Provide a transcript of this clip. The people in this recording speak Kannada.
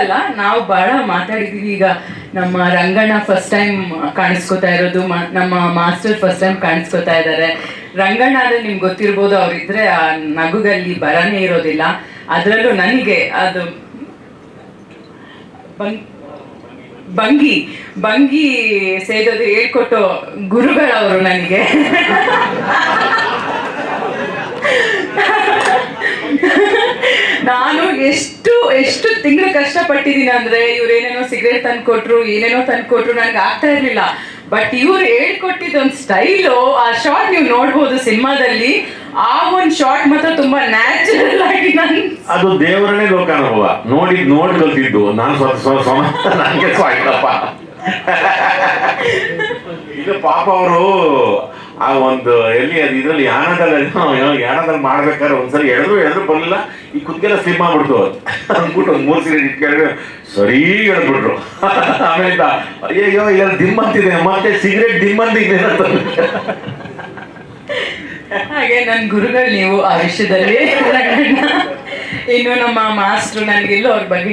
ಅಲ್ಲ ನಾವು ಬಹಳ ಮಾತಾಡಿದೀವಿ. ಈಗ ನಮ್ಮ ರಂಗಣ್ಣ ಫಸ್ಟ್ ಟೈಮ್ ಕಾಣಿಸ್ಕೊತಾ ಇರೋದು ನಮ್ಮ ಮಾಸ್ಟರ್ ಫಸ್ಟ್ ಟೈಮ್ ಕಾಣಿಸ್ಕೊತಾ ಇದ್ದಾರೆ ರಂಗಣ್ಣ ಅಂದ್ರೆ ನಿಮ್ಗೆ ಗೊತ್ತಿರ್ಬೋದು, ಅವ್ರಿದ್ರೆ ಆ ನಗುಗಲ್ಲಿ ಬರನೇ ಇರೋದಿಲ್ಲ. ಅದರಲ್ಲೂ ನನಗೆ ಅದು ಭಂಗಿ ಭಂಗಿ ಸೇದೋದು ಹೇಳ್ಕೊಟ್ಟು ಗುರುಗಳವರು ನನಗೆ. ನಾನು ಎಷ್ಟು ಎಷ್ಟು ತಿಂಗಳು ಕಷ್ಟಪಟ್ಟಿದ್ದೀನಿ ಅಂದ್ರೆ ಇವ್ರು ಏನೇನೋ ಸಿಗರೇಟ್ ತಂದು ಕೊಟ್ರು ಏನೇನೋ ತಂದು ಕೊಟ್ರು ನನಗೆ ಆಗ್ತಾ ಇರಲಿಲ್ಲ. ಬಟ್ ಇವ್ರು ಹೇಳ್ಕೊಟ್ಟಿದ್ದ ಒಂದು ಸ್ಟೈಲು ಆ ಶಾರ್ಟ್ ನೀವು ನೋಡ್ಬೋದು ಸಿನಿಮಾದಲ್ಲಿ. ಆ ಒಂದು ಶಾರ್ಟ್ ಮಾತ್ರ ತುಂಬಾ ನ್ಯಾಚುರಲ್ ಆಗಿ ನನ್ ಅದು ದೇವರನ್ನೇ ಲೋಕಾನುಭವ. ನೋಡಿ ನೋಡಿ ಕಲ್ತಿದ್ದು ನಾನು ಸ್ವ ಸ್ವ- ಸ್ವ ನನಗೆ ಪಾಪ ಅವರು ಆ ಒಂದು ಎಲ್ಲಿ ಅದು ಇದ್ರಲ್ಲಿ ಯಾಣದಲ್ಲಿ ಯಾಣದಲ್ಲಿ ಮಾಡ್ಬೇಕಾದ್ರೆ ಒಂದ್ಸರಿ ಎಳೆದ್ರು ಎಳೆದ್ರು ಬರಲಿಲ್ಲ. ಈ ಕುತ್ತಿಗೆಲ್ಲ ಸ್ಲಿಮ್ ಮಾಡ್ಬಿಡ್ತು ಅಂದ್ಬಿಟ್ಟು ಒಂದು ಮೂರು ಸೀರೆ ಇಟ್ಕೊಂಡ್ರೆ ಸರಿ ಹೇಳ್ಬಿಟ್ರು. ಆಮೇಲೆ ಅಯ್ಯೋ ಇಲ್ಲ ದಿಮ್ಮಂತಿದೆ ಮತ್ತೆ ಸಿಗರೇಟ್ ದಿಮ್ಮಂತಿದೆ ಅಂತ. ಹಾಗೆ ನನ್ನ ಗುರುಗಳು ನೀವು ಆ ವಿಷಯದಲ್ಲಿ. ಇನ್ನು ನಮ್ಮ ಮಾಸ್ಟ್ರು ನನಗಿಲ್ಲೋ ಅವ್ರ ಬಗ್ಗೆ